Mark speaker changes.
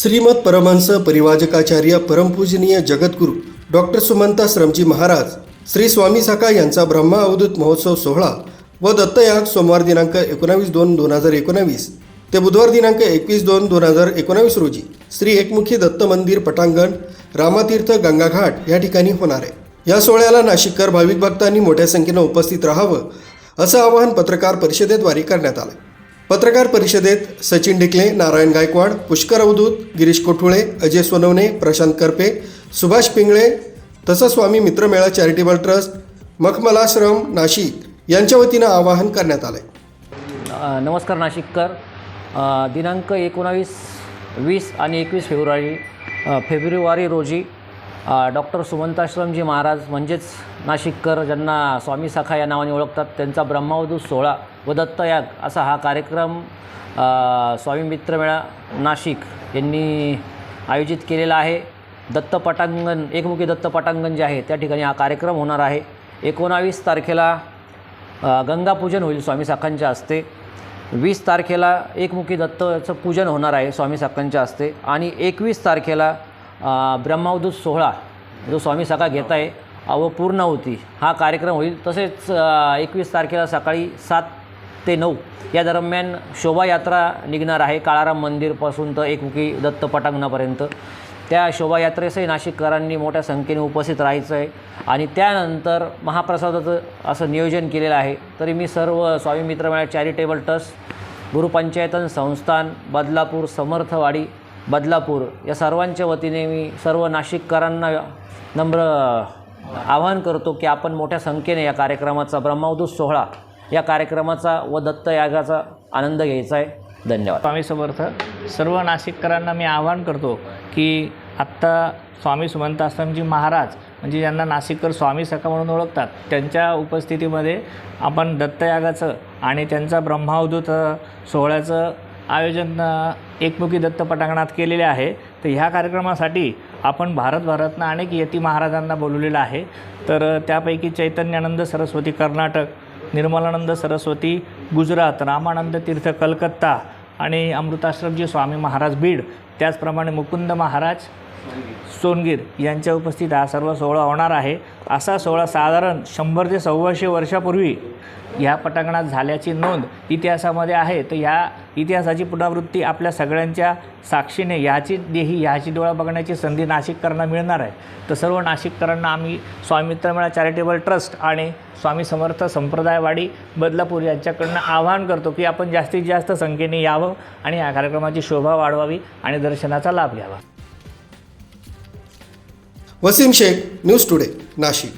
Speaker 1: श्रीमद परमहंस परिवाजकाचार्य परमपूजनीय जगद्गुरू डॉक्टर सुमंता श्रमजी महाराज श्री स्वामी साका यांचा ब्रह्मा अवधूत महोत्सव सोहळा व दत्तयाग सोमवार दिनांक एकोणावीस दोन दोन हजार एकोणावीस ते बुधवार दिनांक एकवीस दोन दोन हजार एकोणावीस रोजी श्री एकमुखी दत्त मंदिर पटांगण रामातीर्थ गंगाघाट या ठिकाणी होणार आहे. या सोहळ्याला नाशिककर भाविक भक्तांनी मोठ्या संख्येनं उपस्थित राहावं असं आवाहन पत्रकार परिषदेद्वारे करण्यात आलं. पत्रकार परिषदेत सचिन डिकले नारायण गायकवाड पुष्कर अवधूत गिरीश कोठुळे अजय सोनवणे प्रशांत करपे सुभाष पिंगळे तसंच स्वामी मित्रमेळा चॅरिटेबल ट्रस्ट मखमलाश्रम नाशिक यांच्या वतीनं आवाहन करण्यात आलं
Speaker 2: नमस्कार नाशिककर. दिनांक एकोणावीस वीस आणि एकवीस फेब्रुवारी फेब्रुवारी रोजी डॉक्टर सुमंताश्रमजी महाराज म्हणजेच नाशिककर ज्यांना स्वामी साखा या नावाने ओळखतात त्यांचा ब्रह्मावधूत सोहळा व दत्तयाग असा हा कार्यक्रम स्वामी मित्रमेळा नाशिक यांनी आयोजित केलेला आहे. दत्त पटांगण एकमुखी दत्त पटांगण जे आहे त्या ठिकाणी हा कार्यक्रम होणार आहे. एकोणावीस तारखेला गंगापूजन होईल स्वामी साखांच्या हस्ते. वीस तारखेला एकमुखी दत्तचं पूजन होणार आहे स्वामी साखांच्या हस्ते. आणि एकवीस तारखेला ब्रह्मावधूत सोहळा जो स्वामी सकाळ घेत आहे व पूर्ण होती. हा कार्यक्रम होईल. तसेच एकवीस तारखेला सकाळी सात ते नऊ या दरम्यान शोभायात्रा निघणार आहे. काळाराम मंदिरपासून तर एकमुखी दत्त पटांगणापर्यंत. त्या शोभायात्रेसही नाशिककरांनी मोठ्या संख्येने उपस्थित राहायचं आहे आणि त्यानंतर महाप्रसादाचं असं नियोजन केलेलं आहे. तरी मी सर्व स्वामी मित्रमेळा चॅरिटेबल ट्रस्ट गुरुपंचायतन संस्थान बदलापूर समर्थवाडी बदलापूर या सर्वांच्या वतीने मी सर्व नाशिककरांना नम्र आवाहन करतो की आपण मोठ्या संख्येने या कार्यक्रमाचा ब्रह्मावधूत सोहळा या कार्यक्रमाचा व दत्तयागाचा आनंद घ्यायचा आहे. धन्यवाद.
Speaker 3: स्वामी समर्थ सर्व नाशिककरांना मी आवाहन करतो की आत्ता स्वामी सुमंत आश्रमजी महाराज म्हणजे ज्यांना नाशिककर स्वामी सखा म्हणून ओळखतात त्यांच्या उपस्थितीमध्ये आपण दत्तयागाचं आणि त्यांचा ब्रह्मावधूत सोहळ्याचं आयोजन एकमुखी दत्त पटांगणात केलेले आहे. तर ह्या कार्यक्रमासाठी आपण भारतभरातनं अनेक यती महाराजांना बोलवलेलं आहे. तर त्यापैकी चैतन्यानंद सरस्वती कर्नाटक निर्मलानंद सरस्वती गुजरात रामानंद तीर्थ कलकत्ता आणि अमृताश्रमजी स्वामी महाराज बीड त्याचप्रमाणे मुकुंद महाराज सोनगीर यांच्या उपस्थित हा सर्व सोहळा होणार आहे. असा सोहळा साधारण शंभर ते सव्वाशे वर्षापूर्वी ह्या पटांगणात झाल्याची नोंद इतिहासामध्ये आहे. तर ह्या इतिहासाची पुनरावृत्ती आपल्या सगळ्यांच्या साक्षीने ह्याची देही ह्याची डोळा बघण्याची संधी नाशिककरांना मिळणार आहे. तर सर्व नाशिककरांना आम्ही स्वामित्रमेळा चॅरिटेबल ट्रस्ट आणि स्वामी समर्थ संप्रदायवाडी बदलापूर यांच्याकडनं आवाहन करतो की आपण जास्तीत जास्त संख्येने यावं आणि या कार्यक्रमाची शोभा वाढवावी आणि दर्शनाचा लाभ घ्यावा.
Speaker 1: Wasim Shaikh news today Nashik.